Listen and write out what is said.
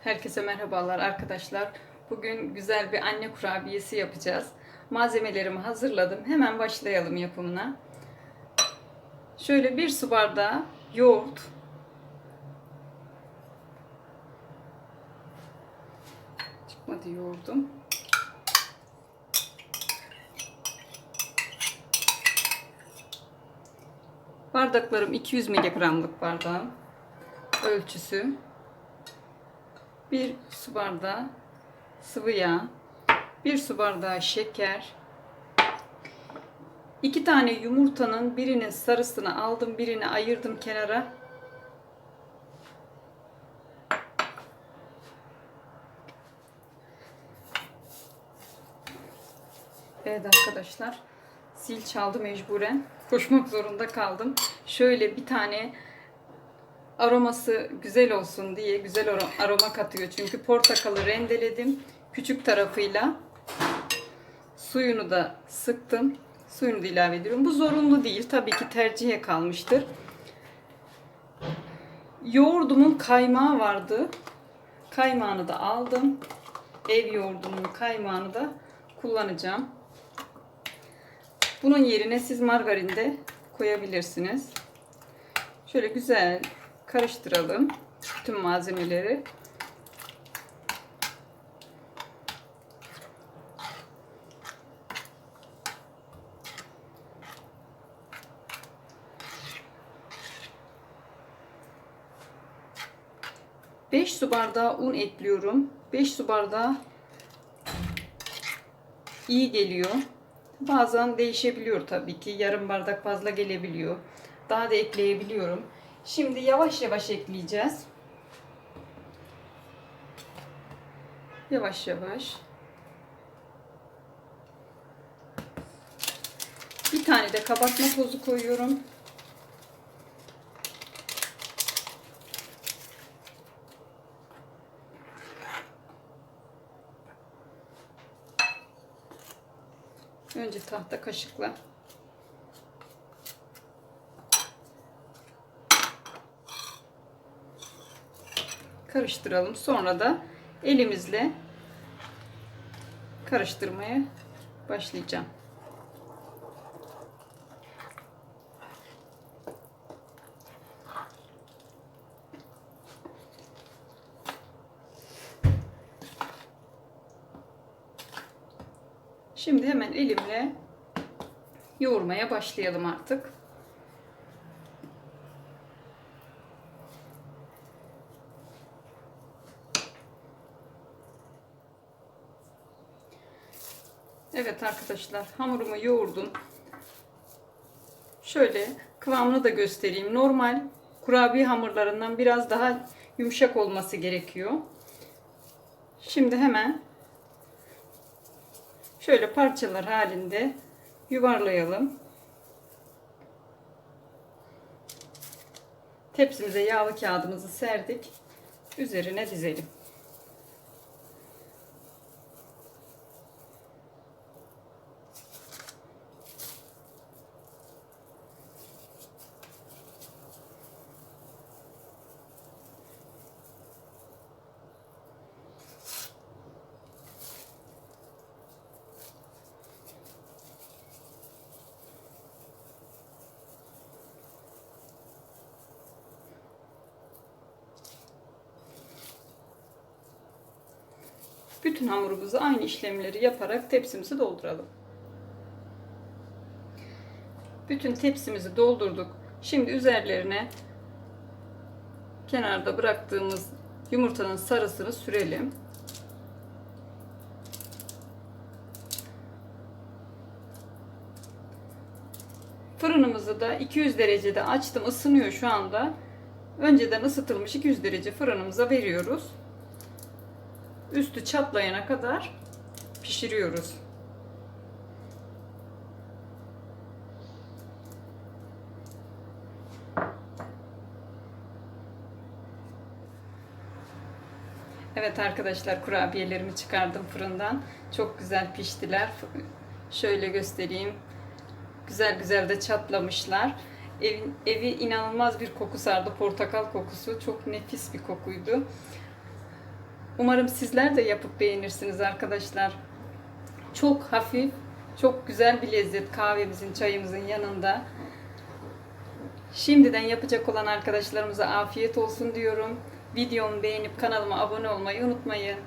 Herkese merhabalar arkadaşlar. Bugün güzel bir anne kurabiyesi yapacağız. Malzemelerimi hazırladım. Hemen başlayalım yapımına. Şöyle bir su bardağı yoğurt. Çıkmadı yoğurdum. Bardaklarım 200 miligramlık bardağım. Ölçüsü. Bir su bardağı sıvı yağ. Bir su bardağı şeker. iki tane yumurtanın birinin sarısını aldım, birini ayırdım kenara. Evet arkadaşlar. Zil çaldı mecburen. Koşmak zorunda kaldım. Şöyle bir tane aroması güzel olsun diye güzel aro- aroma katıyor. Çünkü portakalı rendeledim küçük tarafıyla. Suyunu da sıktım. Suyunu da ilave ediyorum. Bu zorunlu değil. Tabii ki tercihe kalmıştır. Yoğurdumun kaymağı vardı. Kaymağını da aldım. Ev yoğurdumun kaymağını da kullanacağım. Bunun yerine siz margarin de koyabilirsiniz. Şöyle güzel karıştıralım bütün malzemeleri. Beş su bardağı un ekliyorum. 5 su bardağı iyi geliyor. Bazen değişebiliyor tabii ki. Yarım bardak fazla gelebiliyor. Daha da ekleyebiliyorum. Şimdi yavaş yavaş ekleyeceğiz. Yavaş yavaş. Bir tane de kabartma tozu koyuyorum. Önce tahta kaşıkla karıştıralım. Sonra da elimizle karıştırmaya başlayacağım. Şimdi hemen elimle yoğurmaya başlayalım artık. Evet arkadaşlar hamurumu yoğurdum. Şöyle kıvamını da göstereyim. Normal kurabiye hamurlarından biraz daha yumuşak olması gerekiyor. Şimdi hemen şöyle parçalar halinde yuvarlayalım. Tepsimize yağlı kağıdımızı serdik. Üzerine dizelim. Bütün hamurumuzu aynı işlemleri yaparak tepsimizi dolduralım. Bütün tepsimizi doldurduk. Şimdi üzerlerine kenarda bıraktığımız yumurtanın sarısını sürelim. Fırınımızı da 200 derecede açtım. ısınıyor şu anda. Önceden ısıtılmış 200 derece fırınımıza veriyoruz üstü çatlayana kadar pişiriyoruz. Evet arkadaşlar kurabiyelerimi çıkardım fırından. Çok güzel piştiler. Şöyle göstereyim. Güzel güzel de çatlamışlar. Evin, evi inanılmaz bir koku sardı. Portakal kokusu. Çok nefis bir kokuydu. Umarım sizler de yapıp beğenirsiniz arkadaşlar. Çok hafif, çok güzel bir lezzet kahvemizin, çayımızın yanında. Şimdiden yapacak olan arkadaşlarımıza afiyet olsun diyorum. Videomu beğenip kanalıma abone olmayı unutmayın.